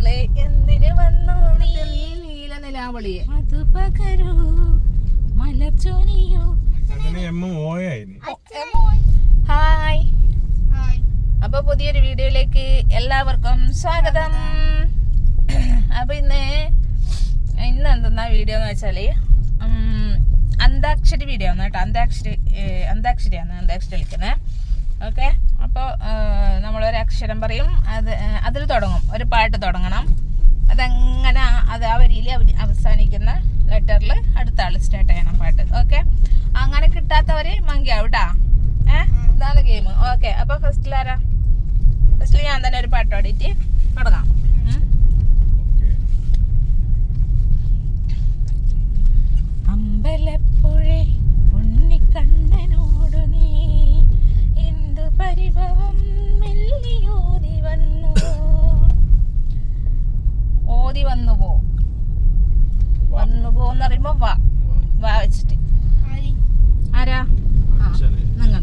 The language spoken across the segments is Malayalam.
കരളെ എന്തിനു വന്നു? നീ നീല നിലാവളിയെ മധു പകരൂ. മലർച്ചോനിയോ ഹായ്. അപ്പൊ പുതിയൊരു വീഡിയോയിലേക്ക് എല്ലാവർക്കും സ്വാഗതം. അപ്പൊ ഇന്ന് ഇന്ന് എന്തെന്നാ വീഡിയോ എന്ന് വെച്ചാൽ അന്താക്ഷരി വീഡിയോ ആണ് കേട്ടോ. അന്താക്ഷരി അന്താക്ഷരിയാണ് അന്താക്ഷരി കളിക്കുന്നത് ഓക്കെ? അപ്പോൾ നമ്മളൊരു അക്ഷരം പറയും. അത് അതിൽ തുടങ്ങും. ഒരു പാട്ട് തുടങ്ങണം. അതങ്ങനെ അത് ആ വരിയിൽ അവസാനിക്കുന്ന ലെറ്ററിൽ അടുത്ത ആൾ സ്റ്റാർട്ട് ചെയ്യണം പാട്ട്. ഓക്കെ? അങ്ങനെ കിട്ടാത്തവർ മങ്കിയാവും കേട്ടാ ഏഹ് ഇതാണ് ഗെയിം ഓക്കെ അപ്പോൾ ഫസ്റ്റിൽ ആരാ? ഫസ്റ്റിൽ ഞാൻ തന്നെ ഒരു പാട്ട് പാടിയിട്ട് തുടങ്ങാം ഉം. അമ്പലപ്പുഴേ ഉണ്ണിക്കണ്ണനോടു നീ എന്തു പരിഭവം മെല്ലിയോതി വന്നു ഓതി വന്നു പോ വന്നു പോന്ന് പറയുമ്പോ വാ വാ വെച്ചിട്ട് ആരാ ആ നിങ്ങൾ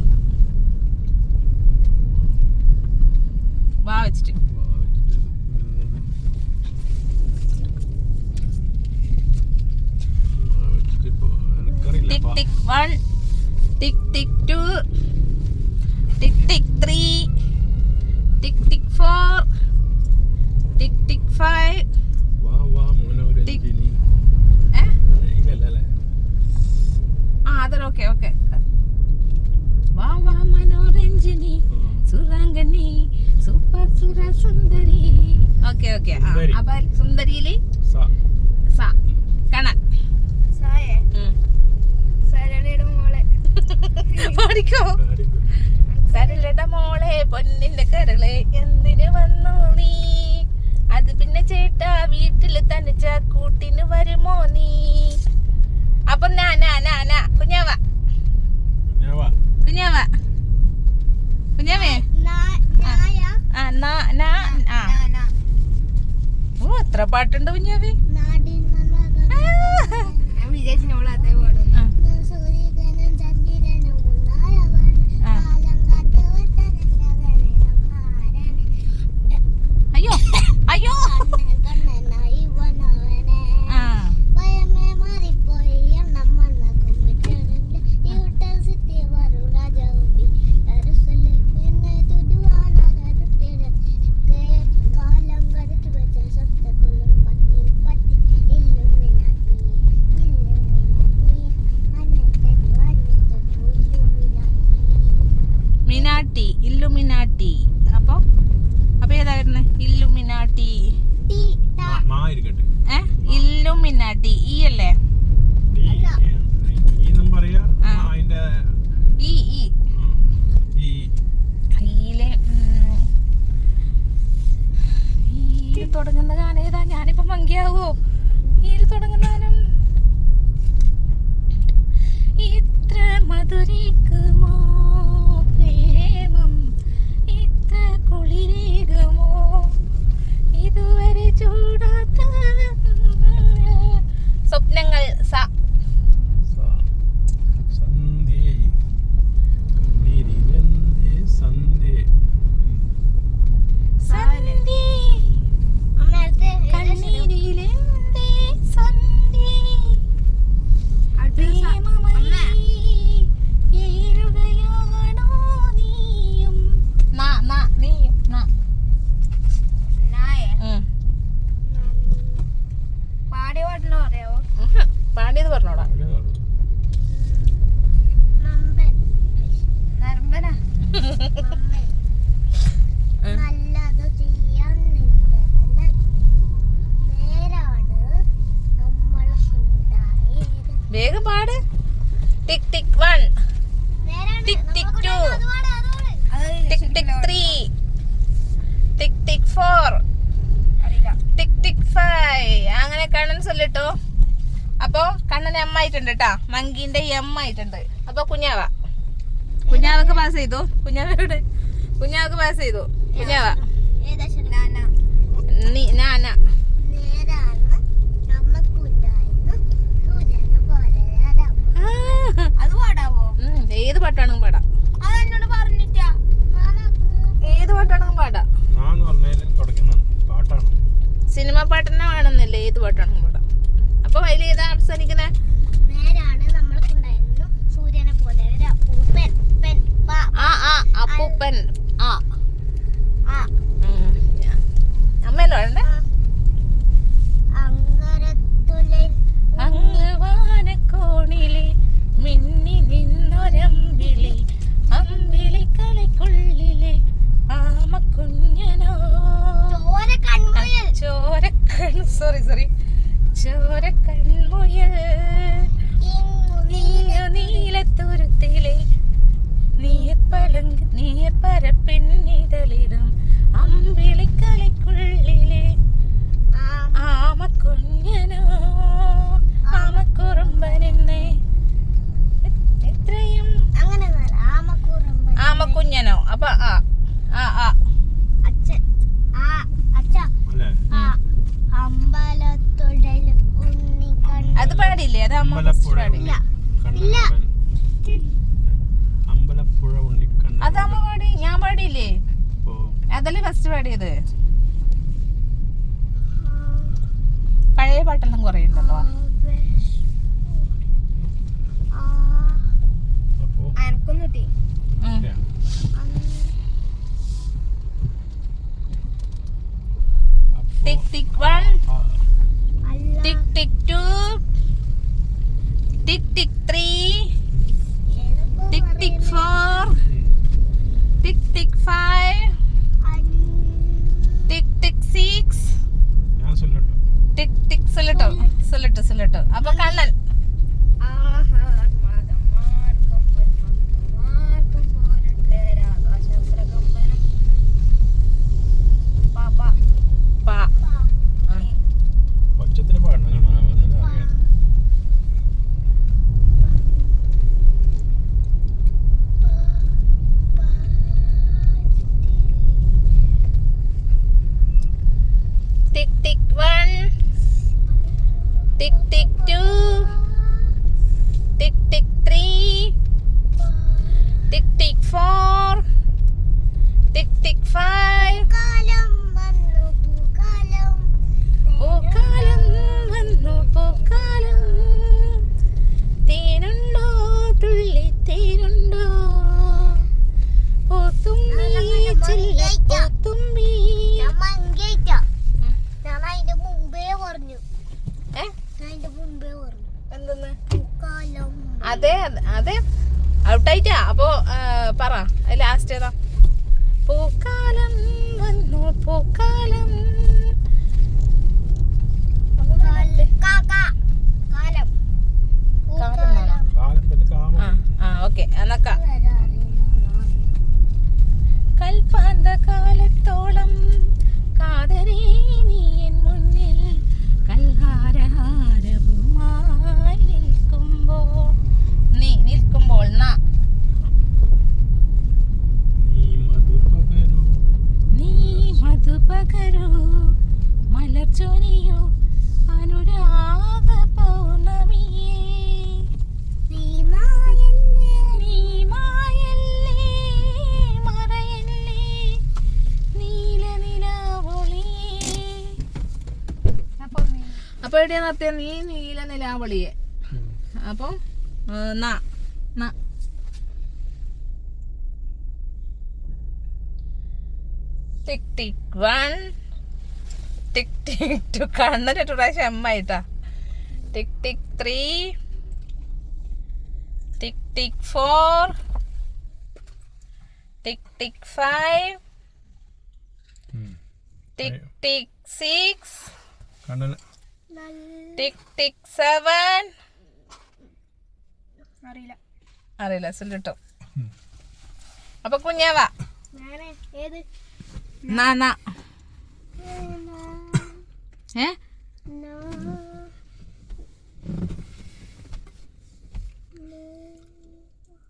വാ വെച്ചിട്ട്. Tick tick one tick tick two tick tick three tick tick four tick tick five ആ അതൊരു ഓക്കെ ഓക്കെ. വാ വാ മനോരഞ്ജിനി സുരാംഗനി സൂപ്പർ സുര സുന്ദരി ഓക്കെ ഓക്കെ. അപ്പൊ സുന്ദരിയിൽ കണൻ. പാടിക്കോ സരളട മോളെ. പൊന്നിന്റെ കരളെ എന്തിനു വന്നു നീ? അത് പിന്നെ ചേട്ടാ വീട്ടിൽ തനിച്ച കൂട്ടിന് വരുമോ നീ? അപ്പൊ ഞാനാ ഞാനാ കുഞ്ഞാവ. കുഞ്ഞാവ. കുഞ്ഞാവേ ആ നാ നാ ആ ഓ എത്ര പാട്ടുണ്ട് കുഞ്ഞാവേ ആ. ആ. ആ. അയ്യോ അയ്യോ ആ മിനാട്ടി ഇല്ലുമിനാട്ടി അപ്പൊ അപ്പൊ ഏതാ വരുന്നത് ഇല്ലുമിനാട്ടി. ഏ? ഇല്ലുമിനാട്ടി. ഈ അല്ലേ? തുടങ്ങുന്ന ഗാനം ഏതാ? ഞാനിപ്പോ മങ്കിയാവോ? ഈ തുടങ്ങുന്ന ഗാനം. ഇത്ര മധുരിക്കുമോ സ്വപ്നങ്ങൾ സ നേരാണ്. പറഞ്ഞോടാ വേഗം പാട്. Tick tick one. നേരാണ്. Tick tick two. Tick tick three. Tick tick four. Tick tick five. അങ്ങനെ കാണാൻ ചൊല്ലിട്ടോ. അപ്പൊ കണ്ണൻ എം ആയിട്ടുണ്ട് കേട്ടാ മങ്കിന്റെ എം ആയിട്ടുണ്ട്. അപ്പൊ കുഞ്ഞാവ. കുഞ്ഞാവക്ക് പാസ് ചെയ്തു. കുഞ്ഞാവയോട് കുഞ്ഞാവക്ക് പാസ് ചെയ്തു. കുഞ്ഞാവ. നീ നാന. ഏത് പാട്ടാണെങ്കിലും പാടാം. ഏത് പാട്ടാണെങ്കിലും പാടാം. സിനിമ പറഞ്ഞതിൽ പാട്ടാണ്. പാട്ട് തന്നെ വേണമെന്നില്ല. ഏത് പാട്ടാണെങ്കിലും പാടാം. അപ്പൊ അതിൽ ഏതാ അവസാനിക്കുന്നത് നേരാണ് നമ്മൾക്കുണ്ടായിരുന്നു സൂര്യനെ പോലെ ഒരു അപ്പൂപ്പൻ പെൻ പാ ആ ആ അപ്പൂപ്പൻ ആ. ആ. അമ്മയല്ലോ വേണ്ടേ നീർപ്പരപ്പിന്നിതളിടും അമ്പിളിക്കലയ്ക്കുള്ളിലെ ആ ആമക്കുഞ്ഞനോ. ആമക്കുറുമ്പനെന്നേ. എത്രയും അങ്ങനെ ആമക്കുഞ്ഞനോ. അപ്പൊ ആ ആ ആ. അച്ഛൻ ആ അച്ഛാ. അല്ലേ? ആ അമ്പലത്തുടൽ ഉണ്ണി കണ്ണു അത് പാടില്ലേ? അത് അമ്മ പാടില്ല? അമ്പലപ്പുഴ ഉണ്ണിക്കണ്ണൻ അത് പാടി ഞാൻ പാടിയില്ലേ? അതല്ലേ ഫസ്റ്റ് പാടിയത്? പഴയ പാട്ടെല്ലാം കുറെ ഉണ്ടല്ലോ അനക്കൊന്നും കിട്ടി ഉം. ഇല്ലേ? അപ്പോ ടിക് ടിക് വൺ ആ, tick tick two tick tick three tick tick four ഉം. Tick tick five tick tick six ഞാൻ ചൊല്ലട്ടോ ടിക് ടിക് സൊല്ലട്ടോ സൊല്ലട്ടോ സൊല്ലട്ടോ അപ്പൊ കണ്ണൻ ആഹാർമാദമാർക്കും പൊന്മാർക്കും പോരട്ടരാകാശപ്രകമ്പനം. പാപ്പ പാ ഒച്ചത്തിന് പാടണം അറിയാം tick tick one tick tick two tick tick three tick tick four tick tick five കാലം വന്നു പൂക്കാലം പൂക്കാലം വന്നു പൂക്കാലം തേനുണ്ടോ തുള്ളി തേനുണ്ടോ പൂത്തുമ്പി ചില്ല പൂത്തുമ്പി ഞാൻ മങ്കേറ്റ ഞാൻ അതിന്റെ മുമ്പേ പറഞ്ഞു ഏ ഞാൻ അതിന്റെ മുമ്പേ പറഞ്ഞു എന്തെന്ന് പൂക്കാലം അതെ അതെ, ഔട്ടായിട്ടാ. അപ്പോ പറ. ലാസ്റ്റ് ഏതാ? പൂക്കാലം വന്നു പൂക്കാലം. കാല- കാക്ക. കാലം. കാലം കാലം വല്ല കാമം. ആ ആ ഓക്കെ. എന്നക്ക കൽപ്പാന്ത കാലത്തോളം കാതരേ നീ എൻ മുന്നിൽ കൽഹാരഹാരവുമായി നിൽക്കുമ്പോൾ നീ നിൽക്കുമ്പോൾ നാ. നീ മധുപകരു? നീ മധുപകരൂ? മലർച്ചൊനിയോ എവിടെയാ നിർത്തിയ നീ നീല നിലാവളിയെ. അപ്പൊ tick tick one. Tick tick two. കണ്ണൊരു പ്രാവശ്യം എമ്മായിട്ടാ. Tick tick three. Tick tick four. Tick tick five. Tick tick six. കണ്ണന് ടിക് ടിക് സെവൻ അറിയില്ല. അറിയില്ല സുല്ലിട്ടോ ഉം. അപ്പൊ കുഞ്ഞാവ. ഏ?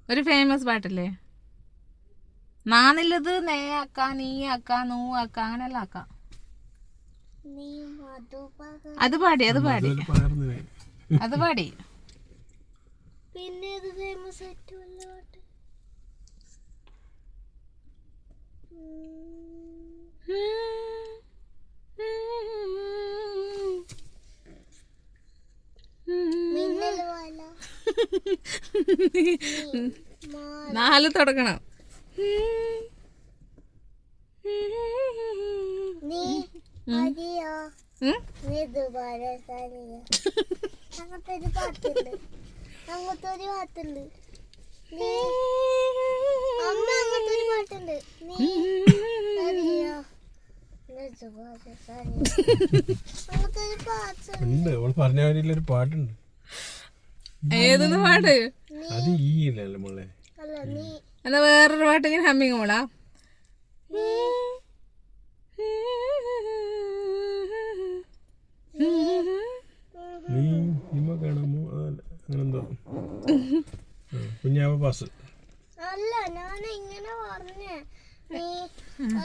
ഒരു ഫേമസ് പാട്ടില്ലേ? നാന്നില്ലത് നേ ആക്ക നീ ആക്ക നൂ ആക്ക അങ്ങനെല്ലാം ആക്ക. അത് പാടി അത് പാടി. അത് പാടി. നാല് തുടങ്ങണം. നീ അങ്ങനത്തെ ഒരു പാട്ടുണ്ട്. അങ്ങനത്തെ ഒരു പാട്ടുണ്ട്. നീ അമ്മ അങ്ങനത്തെ ഒരു പാട്ടുണ്ട്. ഉണ്ട് അവൾ പറഞ്ഞ മാതിരിയുള്ള ഒരു പാട്ടുണ്ട് ഏതൊന്ന് പാട്ട് അത് ഈ ഇല്ലല്ലോ മോളെ. അല്ല നീ എന്നാ വേറൊരു പാട്ട് ഞാൻ ഹമ്മിങ് മോളാ നീ നിമ്മ കാണാമോ? കുഞ്ഞാവ പാസ്. അല്ല ഞാൻ ഇങ്ങനെ പറഞ്ഞേ. നീ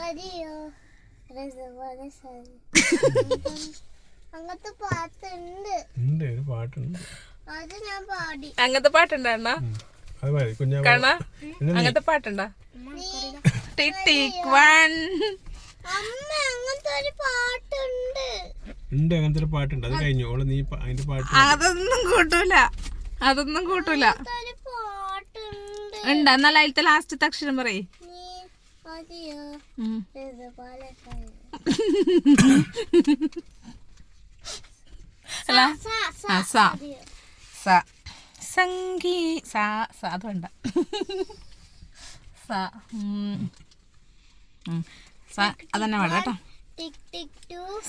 അറിയോ അങ്ങനത്തെ പാട്ടുണ്ട്. ഉണ്ട് ഒരു പാട്ടുണ്ട്. അത് ഞാൻ പാടി. അങ്ങനത്തെ പാട്ടുണ്ടാ അത് മതി കുഞ്ഞാവ. കാണാ അങ്ങനത്തെ പാട്ടുണ്ടാ? ടിക് ടിക് വൺ. അമ്മ അങ്ങനത്തെ ഒരു പാട്ടുണ്ട്. ഉണ്ട് അങ്ങനത്തെ ഒരു പാട്ടുണ്ട്. അത് കഴിഞ്ഞു. ഓൾ നീ അതിന്റെ പാട്ട് അതൊന്നും കൂട്ടൂല. അതൊന്നും കൂട്ടൂല. ഉണ്ട് എന്നാൽ അതിലത്തെ ലാസ്റ്റത്തെ അക്ഷരം പറയേ. സംഗീ സ സ. അത് വേണ്ട. സ. അതന്നെ വേണ്ട കേട്ടോ.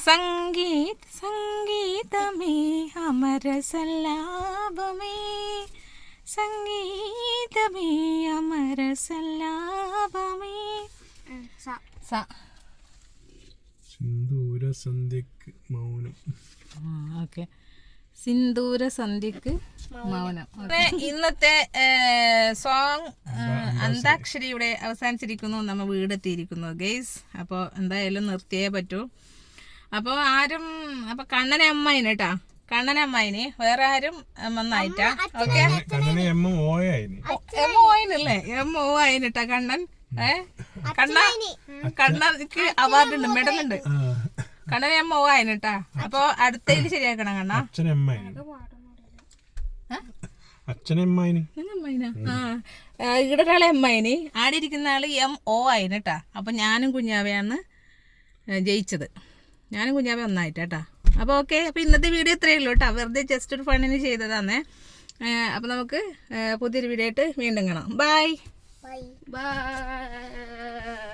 സംഗീത് സംഗീതമേ അമരസല്ലാപമേ. സംഗീതമേ അമരസല്ലാപമേ. സിന്ദൂര സന്ധ്യക്ക് മൗനം. ഓക്കെ. സിന്ദൂര സന്ധ്യക്ക് മൗനം ഇന്നത്തെ സോങ് അന്താക്ഷരി ഇവിടെ അവസാനിച്ചിരിക്കുന്നു നമ്മൾ വീടെത്തിയിരിക്കുന്നു ഗെയ്സ് അപ്പോൾ എന്തായാലും നിർത്തിയേ പറ്റൂ അപ്പോൾ ആരും അപ്പോൾ കണ്ണനെ അമ്മായിന് കേട്ടാ കണ്ണനെ അമ്മായിന് വേറെ ആരും വന്നായിട്ടാ ഓക്കെ എം ഓ ആയിനല്ലേ എം ഒ ആയിട്ടാ കണ്ണൻ ഏ കണ്ണ കണ്ണക്ക് അവാർഡ് ഉണ്ട് കണ്ണനെ എം ഒ ആയിട്ടാ അപ്പൊ അടുത്തേക്ക് ശരിയാക്കണം കണ്ണ. ആ, ഇവിടെ ഒരാളെ അമ്മായിന് ആടെ ഇരിക്കുന്ന ആൾ എം ഒ ആയിന് കേട്ടാ അപ്പൊ ഞാനും കുഞ്ഞാവയാണ് ജയിച്ചത്. ഞാനും കുഞ്ഞാവ ഒന്നായിട്ടാ അപ്പോൾ ഓക്കെ അപ്പോൾ ഇന്നത്തെ വീഡിയോ ഇത്രയേ ഉള്ളൂ കേട്ടോ. വെറുതെ ജസ്റ്റ് ഒരു ഫണ്ണിന് ചെയ്തതാന്നേ. അപ്പോൾ നമുക്ക് പുതിയൊരു വീഡിയോ ആയിട്ട് വീണ്ടും കാണാം. Bye bye bye